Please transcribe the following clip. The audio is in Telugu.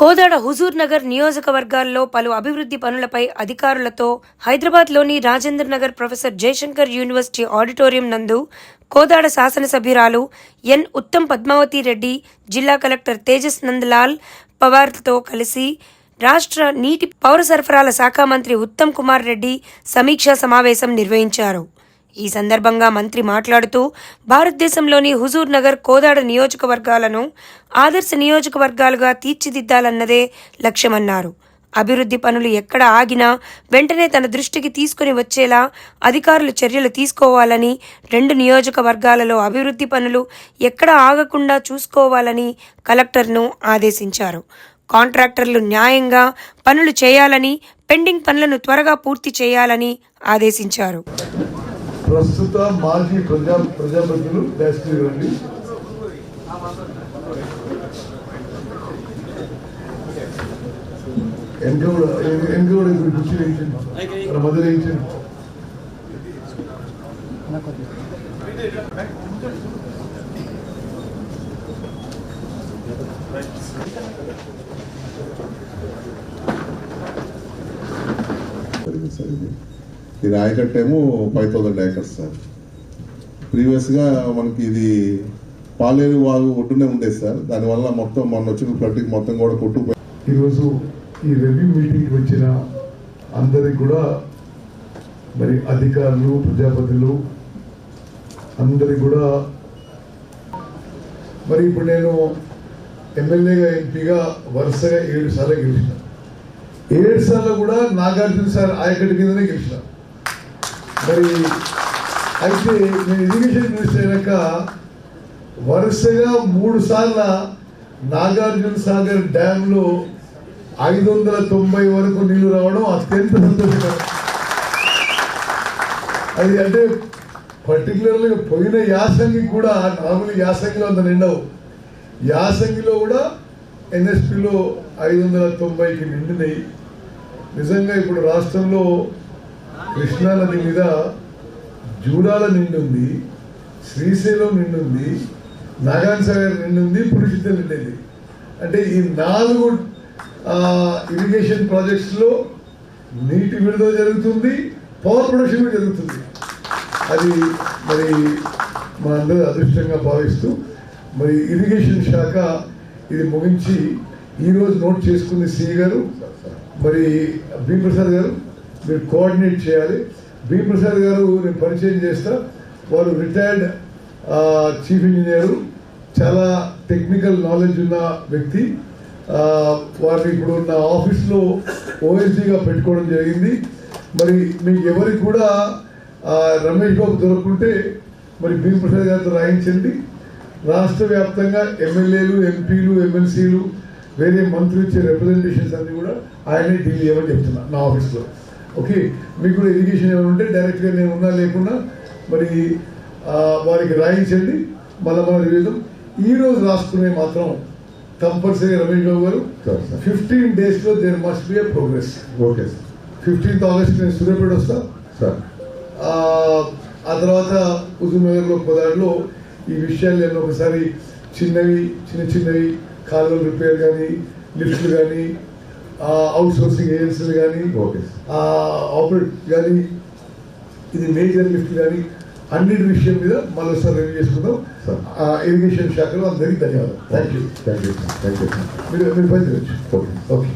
కోదాడ హుజూర్ నగర్ నియోజకవర్గాల్లో పలు అభివృద్ధి పనులపై అధికారులతో హైదరాబాద్లోని Rajendra Nagar professor Jayashankar university auditorium నందు కోదాడ శాసనసభ్యురాలు ఎన్ ఉత్తమ్ పద్మావతి రెడ్డి జిల్లా కలెక్టర్ తేజస్ నందలాల్ పవార్తో కలిసి రాష్ట్ర నీటి పౌర సరఫరాల శాఖ మంత్రి ఉత్తమ్ కుమార్ రెడ్డి సమీక్షా సమావేశం నిర్వహించారు. ఈ సందర్భంగా మంత్రి మాట్లాడుతూ భారతదేశంలోని హుజూర్ నగర్ కోదాడ నియోజకవర్గాలను ఆదర్శ నియోజకవర్గాలుగా తీర్చిదిద్దాలన్నదే లక్ష్యమన్నారు. అభివృద్ధి పనులు ఎక్కడ ఆగినా వెంటనే తన దృష్టికి తీసుకుని వచ్చేలా అధికారులు చర్యలు తీసుకోవాలని రెండు నియోజకవర్గాలలో అభివృద్ధి పనులు ఎక్కడ ఆగకుండా చూసుకోవాలని కలెక్టర్ను ఆదేశించారు. కాంట్రాక్టర్లు న్యాయంగా పనులు చేయాలని పెండింగ్ పనులను త్వరగా పూర్తి చేయాలని ఆదేశించారు. ప్రస్తుత మాజీ ప్రజా ప్రజాపతిలు డాస్కి రండి వెనక కూడా వెనక కూడా ఇప్పుడు కుర్చీ వేయించండి వేయించండి ఇది ఆయకట్టేమో ఏమో ఫైవ్ థౌజండ్ ఏకర్స్ సార్ ప్రీవియస్గా మనకి ఇది పాలేరు వాగు ఒడ్డునే ఉండేది సార్ దానివల్ల మొత్తం మొన్న వచ్చిన ఫ్లడ్కి మొత్తం కూడా కొట్టుకుపోయి ఈరోజు ఈ రెవ్యూ మీటింగ్కి వచ్చిన అందరికి కూడా మరి అధికారులు ప్రజాపతులు అందరికి కూడా మరి ఇప్పుడు నేను ఎమ్మెల్యేగా ఎంపీగా వరుసగా ఏడు సార్లు గెలిచిన. ఏడు సార్లు కూడా నాగార్జున సార్ ఆయకటి కిందనే గెలిచిన. మరి అయితే నేను ఇరిగేషన్ మినిస్టర్ అయినాక వరుసగా మూడు సార్ల నాగార్జున సాగర్ డ్యాంలో ఐదు వందల తొంభై వరకు నీళ్ళు రావడం అత్యంత సంతోషకరం. అది అంటే పర్టికులర్గా పోయిన యాసంగి కూడా నార్మల్ యాసంగిలో అంత నిండవు. యాసంగిలో కూడా ఎన్ఎస్పిలో ఐదు వందల తొంభైకి నిండినాయి. నిజంగా ఇప్పుడు రాష్ట్రంలో కృష్ణా నది మీద జూరాల నిండుంది శ్రీశైలం నిండుంది నాగాన్ సాగర్ నిండుంది పురుషిత నిండింది. అంటే ఈ నాలుగు ఇరిగేషన్ ప్రాజెక్ట్స్లో నీటి విడుదల జరుగుతుంది పవర్ ప్రొడక్షన్ కూడా జరుగుతుంది. అది మరి మనందరూ అదృష్టంగా భావిస్తూ మరి ఇరిగేషన్ శాఖ ఇది ముగించి ఈరోజు నోట్ చేసుకుంది సి గారు మరి బి ప్రసాద్ గారు. మీరు కోఆర్డినేట్ చేయాలి. భీమప్రసాద్ గారు నేను పరిచయం చేస్తా. వారు రిటైర్డ్ చీఫ్ ఇంజనీరు చాలా టెక్నికల్ నాలెడ్జ్ ఉన్న వ్యక్తి. వారిని ఇప్పుడు నా ఆఫీస్లో ఓఎస్డీగా పెట్టుకోవడం జరిగింది. మరి మీకు ఎవరికి కూడా రమేష్ బాబు దొరకుంటే మరి భీమప్రసాద్ గారితో రాయించండి. రాష్ట్ర వ్యాప్తంగా ఎమ్మెల్యేలు ఎంపీలు ఎమ్మెల్సీలు వేరే మంత్రులు ఇచ్చే రిప్రజెంటేషన్స్ అన్నీ కూడా ఆయనే డీల్ చేయమని చెప్తున్నా నా ఆఫీస్లో ఓకే మీకు కూడా ఇరిగేషన్ ఏమైనా ఉంటే డైరెక్ట్గా నేను ఉన్నా లేకున్నా మరి వారికి రాయించండి మళ్ళీ మనం రివ్యూదాం ఈ రోజు రాసుకునే మాత్రం కంపల్సరీ రమేష్ బాబు గారు. ఫిఫ్టీన్ డేస్లో there must be a progress okay sir fifteenth August నేను సూర్యాపేట వస్తా. సార్ ఆ తర్వాత హుజూర్నగర్లో కోదాడులో ఈ విషయాలు నేను ఒకసారి చిన్నవి చిన్న చిన్నవి కాలువలు రిపేర్ కానీ లిఫ్ట్లు కానీ అవుట్ సోర్సింగ్ ఏజెన్సీలు కానీ ఓకే. ఆపరేట్ కానీ ఇది మేజర్ లిఫ్ట్ కానీ అన్నిటి విషయం మీద మరోసారి రివ్యూ చేసుకుందాం. ఇరిగేషన్ శాఖలో అందరికీ ధన్యవాదాలు. Thank you thank you sir thank you sir మీరు మీరు పని చేయొచ్చు ఓకే. ఓకే.